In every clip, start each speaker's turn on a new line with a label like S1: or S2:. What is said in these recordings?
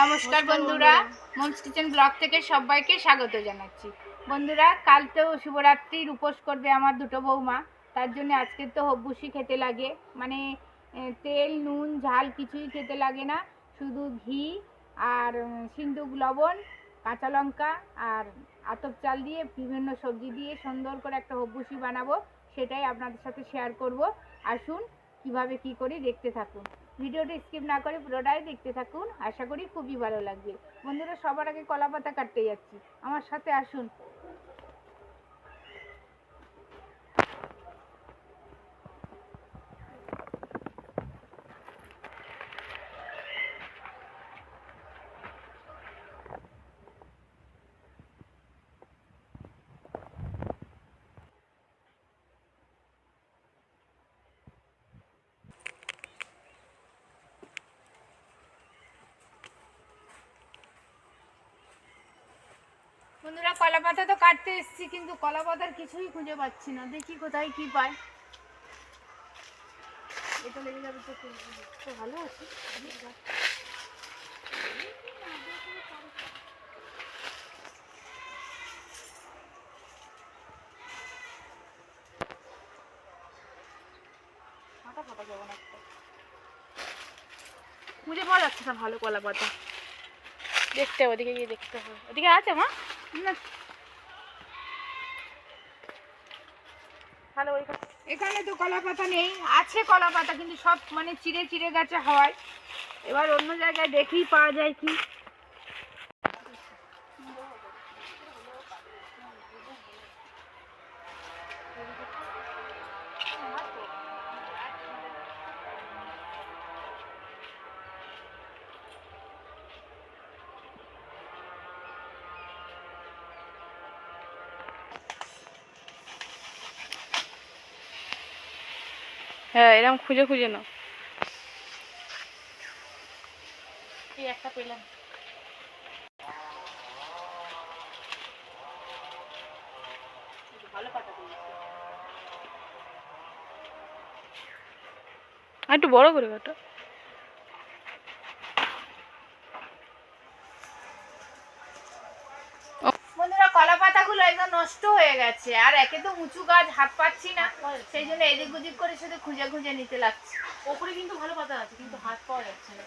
S1: নমস্কার বন্ধুরা moms kitchen blog থেকে সবাইকে স্বাগত জানাচ্ছি। বন্ধুরা, কাল তো শিবরাত্রির উপোস করবে আমার দুটো বৌমা। তার জন্য আজকে তো হব্বুসি খেতে লাগে। মানে তেল, নুন, ঝাল কিছুই খেতে লাগে না। শুধু ঘি আর সিন্দুক লবণ, কাঁচা লঙ্কা আর আতপ চাল দিয়ে বিভিন্ন সবজি দিয়ে সুন্দর করে একটা হব্বুসি বানাবো। সেটাই আপনাদের সাথে শেয়ার করব। আসুন, কীভাবে কি করি দেখতে থাকুন। ভিডিওটা স্কিপ না করে পুরোটাই দেখতে থাকুন। আশা করি খুবই ভালো লাগবে। বন্ধুরা, সবার আগে কলাপাতা কাটতে যাচ্ছি। আমার সাথে আসুন। বন্ধুরা কলা পাতা তো কাটতে এসেছি কিন্তু কলা পাতার কিছুই খুঁজে পাচ্ছি না। দেখি কোথায় কি পাই। এটা লেগে যাবে তো ভালো আছে। খুঁজে পাওয়া যাচ্ছে না ভালো কলা পাতা দেখতে হবে, ওদিকে গিয়ে দেখতে হবে। ওদিকে আছে মা? এখানে তো কলা পাতা নেই, আছে কলা পাতা কিন্তু সব মানে চিড়ে চিড়ে গেছে হওয়ায় এবার অন্য জায়গায় দেখেই পাওয়া যায় কি?
S2: হ্যাঁ এরকম খুঁজে খুঁজে
S1: না একটা পেলাম।
S2: একটু বড় করে কাটো।
S1: কলা একদম নষ্ট হয়ে গেছে। আর একে তো উঁচু গাছ হাত পাচ্ছি না। সেই জন্য এদিক ওদিক করে শুধু খুঁজে খুঁজে নিতে লাগছে।
S2: ওপরে কিন্তু ভালো পাতা আছে কিন্তু হাত পাওয়া যাচ্ছে না।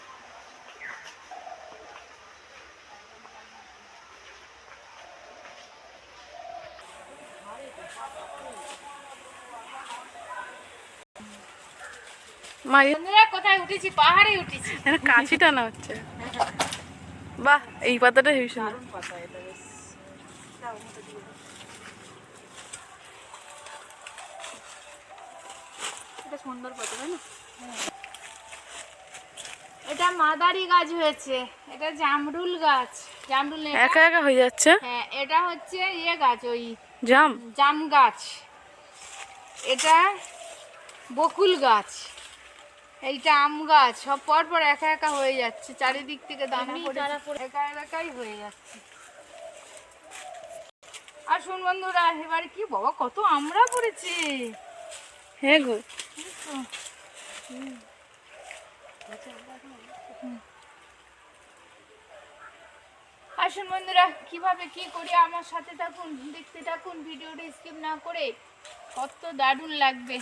S1: বন্ধুরা কোথায় উঠেছি? পাহাড়ে উঠেছি।
S2: কাঁচি টানা হচ্ছে। বাহ এই পাতাটা সুন্দর।
S1: পাতা এটা বেশ।
S2: এটা সুন্দর পাতা তাই না?
S1: এটা মাদারি গাছ হয়েছে। এটা জামরুল গাছ। জামরুল
S2: একা একা হয়ে যাচ্ছে?
S1: হ্যাঁ এটা হচ্ছে ইয়ে গাছ ওই
S2: জাম?
S1: জাম গাছ। এটা বকুল গাছ। এইটা আম গাছ। সব পর পর একা একা হয়ে যাচ্ছে। চারিদিক থেকে দানা একা একাই হয়ে যাচ্ছে। আর শুন বন্ধুরা এবারে কি বাবা কত আমরা পড়েছি।
S2: হ্যাঁ গো।
S1: আসুন বন্ধুরা কীভাবে কি করি আমার সাথে থাকুন দেখতে থাকুন ভিডিওটা স্কিপ না করে কত দারুণ লাগবে।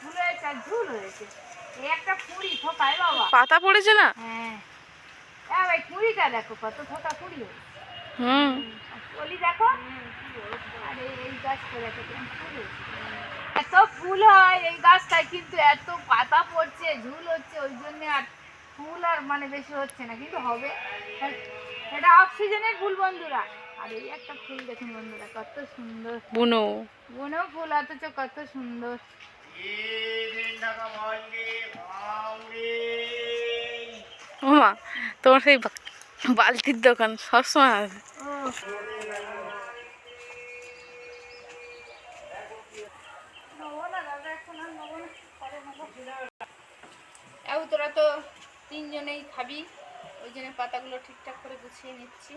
S1: ফুল হয়েছে আর ঝুল হয়েছে।
S2: পাতা পড়েছে না?
S1: হ্যাঁ। দেখো কত থোকা কুড়ি
S2: হুম।
S1: কলি দেখো। আরে এই গাছ করে এত ফুল হয় এই গাছটায় কিন্তু এত পাতা পড়ছে ঝুল হচ্ছে ওই জন্য আর ফুল আর মানে বেশি হচ্ছে না কিন্তু হবে। এটা অফ সিজনের ফুল বন্ধুরা। আর এই একটা ফুল দেখুন বন্ধুরা কত সুন্দর।
S2: বুনো।
S1: কোনো ফুল অথচ কত সুন্দর।
S2: তোমার সেই বালতির দোকান সবসময় আছে।
S1: তোরা তো তিনজনেই খাবি, ওই জন্য পাতাগুলো ঠিকঠাক করে গুছিয়ে নিচ্ছি।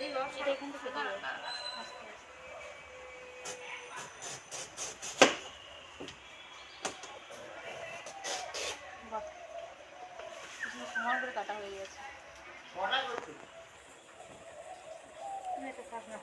S1: এটা এখান থেকে করে কাটা হয়ে গেছে না, এটা থাক না।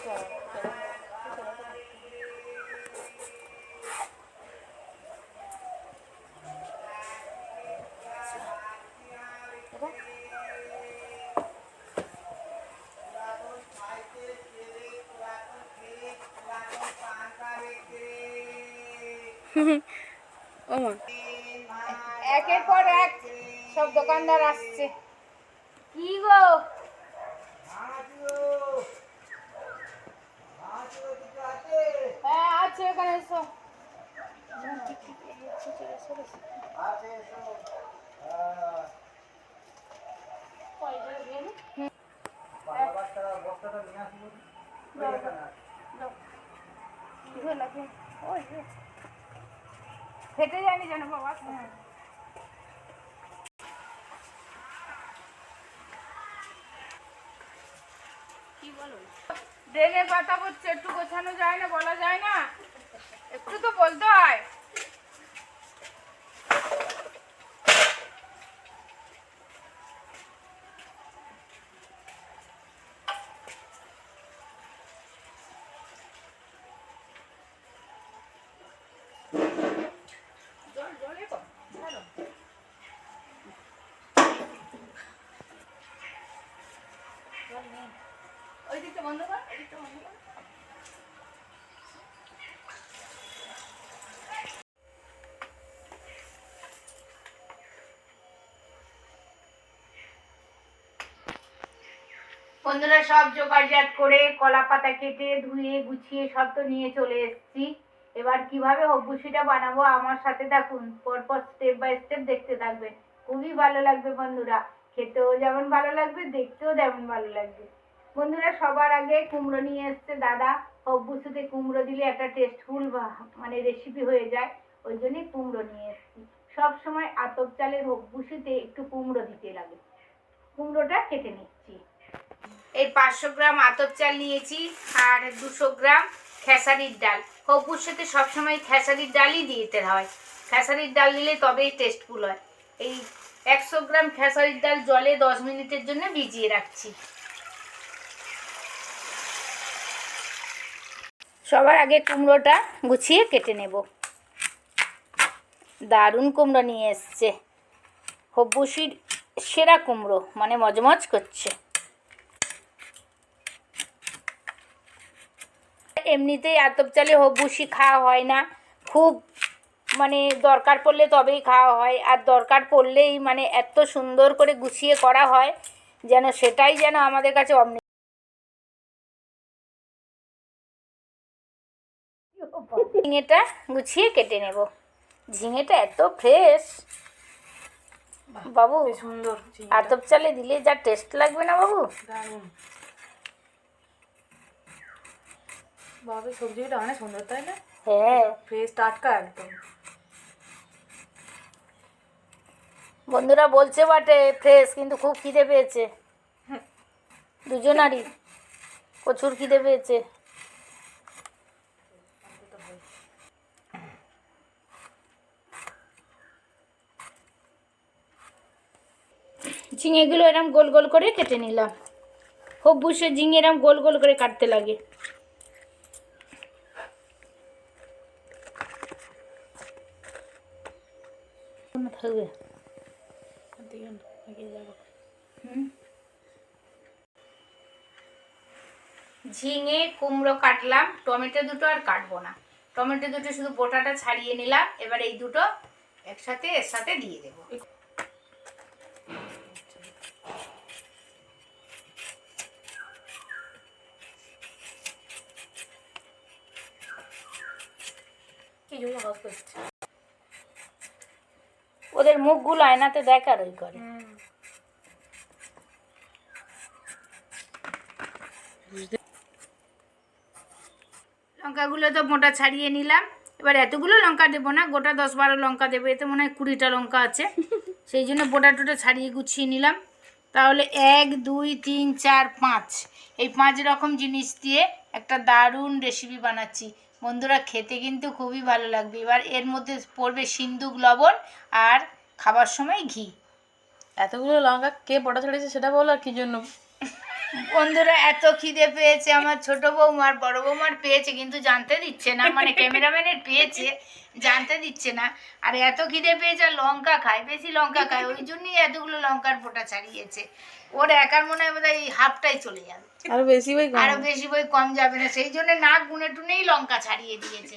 S2: ও মা
S1: একের পর এক সব দোকানদার আসছে কি গো হ্যাঁ আছে এখানে এসো ফেটে যায়নি যেন বাবা ড্রেনের পাতা পড়ছে, একটু গোছানো যায় না, বলা যায় না। একটু তো বলতে হয় জল জলে কম ছাড়ো জল নেই বন্ধুরা, সব জোগাড়জাত করে কলা পাতা কেটে, ধুয়ে, গুছিয়ে সব তো নিয়ে চলে এসেছি। এবার কীভাবে হব্বুসিটা বানাবো আমার সাথে থাকুন, পরপর স্টেপ বাই স্টেপ দেখতে থাকবেন। খুবই ভালো লাগবে বন্ধুরা, খেতেও যেমন ভালো লাগবে, দেখতেও তেমন ভালো লাগবে। বন্ধুরা, সবার আগে কুমড়ো নিয়ে এসছে দাদা। হব্বুসিতে কুমড়ো দিলে একটা টেস্টফুল মানে রেসিপি হয়ে যায়। ওই জন্যই কুমড়ো নিয়ে এসছি। সব সময় আতপ চালের হব্বুসিতে একটু কুমড়ো দিতে লাগে। কুমড়োটা কেটে নিচ্ছি। এই পাঁচশো গ্রাম আতপ চাল নিয়েছি আর দুশো গ্রাম খেসারির ডাল। হপুর সাথে সবসময় খেসারির ডালই দিতে হয়। খেসারির ডাল দিলে তবেই টেস্টফুল হয়। এই একশো গ্রাম খেসারির ডাল জলে দশ মিনিটের জন্য ভিজিয়ে রাখছি। সবার আগে কুমড়োটা গুছিয়ে কেটে নেব। দারুণ কুমড়ো নিয়ে এসছে। হব্বুসির সেরা কুমড়ো মানে মজমজ করছে। এমনিতেই আতপ চালে হবুসি খাওয়া হয় না। খুব মানে দরকার পড়লে তবেই খাওয়া হয়, আর দরকার পড়লেই মানে এত সুন্দর করে গুছিয়ে করা হয়, যেন সেটাই যেন আমাদের কাছে অমনি ঝিঙেটা গুছিয়ে কেটে নেব। ঝিঙেটা এত ফ্রেশ বাবু
S2: সুন্দর
S1: আতপ চালে দিলে যা টেস্ট লাগবে না বাবু?
S2: বাবু সবজিটা অনেক সুন্দর তাই না?
S1: হ্যাঁ।
S2: ফ্রেশ টাটকা একদম।
S1: বন্ধুরা বলছে বটে ফ্রেশ কিন্তু খুব খিদে পেয়েছে। দুজনারই। প্রচুর খিদে পেয়েছে। ঝিঙেগুলো এরম গোল গোল করে কেটে নিলাম। হব্বুসে ঝিঙে এরম গোল গোল করে কাটতে লাগে। ঝিঙে, কুমড়ো কাটলাম, টমেটো দুটো আর কাটবো না। টমেটো দুটো শুধু বোটাটা ছাড়িয়ে নিলাম, এবার এই দুটো একসাথে এর সাথে দিয়ে দেবো।
S3: ওদের মুখগুলো আয়নাতে দেখার ওই করে।
S1: লঙ্কাগুলো তো মোটা ছাড়িয়ে নিলাম। এবার এতগুলো লঙ্কা দেবো না, গোটা দশ বারো লঙ্কা দেবো, এতে মনে হয় কুড়িটা লঙ্কা আছে। সেই জন্য বোটা টোটা ছাড়িয়ে গুছিয়ে নিলাম। তাহলে এক, দুই, তিন, চার, পাঁচ। এই পাঁচ রকম জিনিস দিয়ে একটা দারুণ রেসিপি বানাচ্ছি। বন্ধুরা খেতে কিন্তু খুবই ভালো লাগবে। এবার এর মধ্যে পড়বে সিন্দুক লবণ আর খাবার সময় ঘি।
S2: এতগুলো লঙ্কা কে পটা ছড়িয়েছে সেটা বলো আর কি জন্য?
S1: বন্ধুরা এত খিদে পেয়েছে আমার ছোট বৌমার বড় বৌমার পেয়েছে কিন্তু জানতে দিচ্ছে না মানে ক্যামেরাম্যানের পেয়েছে জানতে দিচ্ছে না। আর এত খিদে পেয়েছে আর লঙ্কা খায় বেশি লঙ্কা খায় ওই জন্যই এতগুলো লঙ্কার ফোঁটা ছাড়িয়েছে। ওর একার মনে হয় বোধহয় হাফটাই চলে যাবে।
S2: আরও বেশি বই
S1: আরও বেশি বই কম যাবে না সেই জন্য না গুনে টুনেই লঙ্কা ছাড়িয়ে দিয়েছে।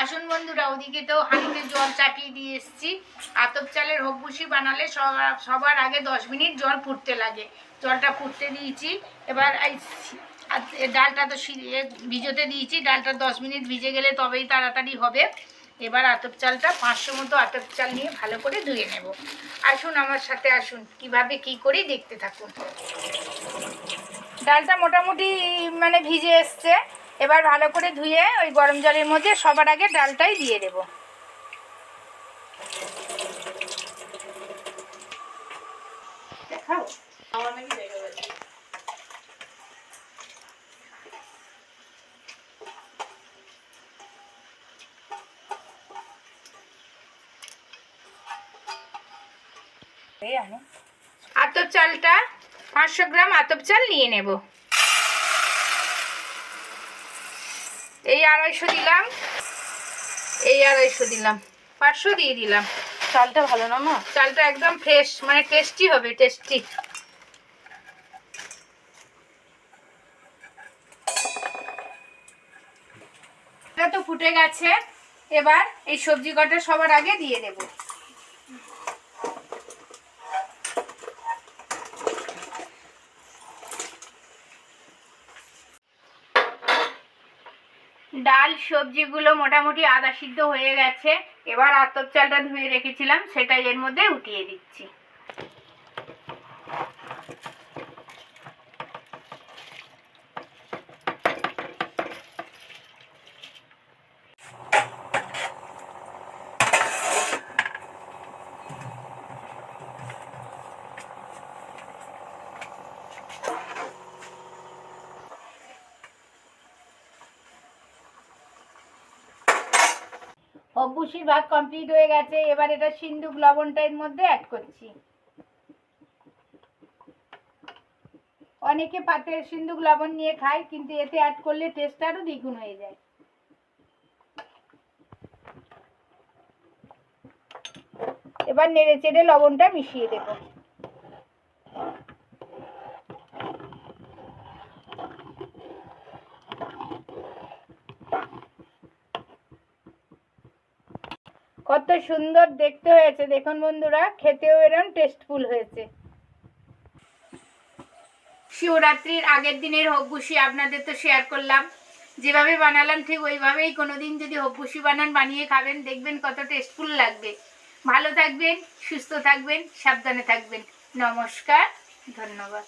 S1: আসুন বন্ধুরা ওদিকে তো হাঁড়িতে জল চাপিয়ে দিয়ে এসেছি। আতপ চালের হব্বুসি বানালে সবার সবার আগে দশ মিনিট জল ফুটতে লাগে। জলটা ফুটতে দিয়েছি। এবার এই ডালটা তো ভিজোতে দিয়েছি। ডালটা দশ মিনিট ভিজে গেলে তবেই তাড়াতাড়ি হবে। এবার আতপ চালটা পাঁচশো মতো আতপ চাল নিয়ে ভালো করে ধুয়ে নেব। আসুন আমার সাথে আসুন কীভাবে কি করি দেখতে থাকুন। ডালটা মোটামুটি মানে ভিজে এসছে। এবার ভালো করে ধুয়ে ওই গরম জলের মধ্যে সবার আগে ডালটাই দিয়ে দেব। দেখাও। আতপ চালটা পাঁচশো গ্রাম আতপ চাল নিয়ে নেব। এই আড়াইশো দিলাম। এই আড়াইশো দিলাম। পাঁচশো দিয়ে দিলাম।
S2: চালটা ভালো না মা?
S1: চালটা একদম ফ্রেশ মানে টেস্টি হবে টেস্টি। এটা তো ফুটে গেছে। এবার এই সবজি কটা সবার আগে দিয়ে দেব। ডাল, সবজিগুলো মোটামুটি আদা সিদ্ধ হয়ে গেছে। এবার আতপ চালটা ধুয়ে রেখেছিলাম, সেটাই এর মধ্যে উঠিয়ে দিচ্ছি। অব্বুসির ভাগ কমপ্লিট হয়ে গেছে, এবার এটা সিন্দুক লবণটা এর মধ্যে অ্যাড করছি। অনেকে পাতের সিন্দুক লবণ নিয়ে খায়, কিন্তু এতে অ্যাড করলে টেস্ট আরও দ্বিগুণ হয়ে যায়। এবার নেড়ে চেড়ে লবণটা মিশিয়ে দেব। কত সুন্দর দেখতে হয়েছে। দেখুন বন্ধুরা, খেতেও এরম টেস্টফুল হয়েছে। শিবরাত্রির আগের দিনের হব্বুসি আপনাদের তো শেয়ার করলাম। যেভাবে বানালাম ঠিক ওইভাবেই কোনোদিন যদি হব্বুসি বানান, বানিয়ে খাবেন, দেখবেন কত টেস্টফুল লাগবে। ভালো থাকবেন, সুস্থ থাকবেন, সাবধানে থাকবেন। নমস্কার, ধন্যবাদ।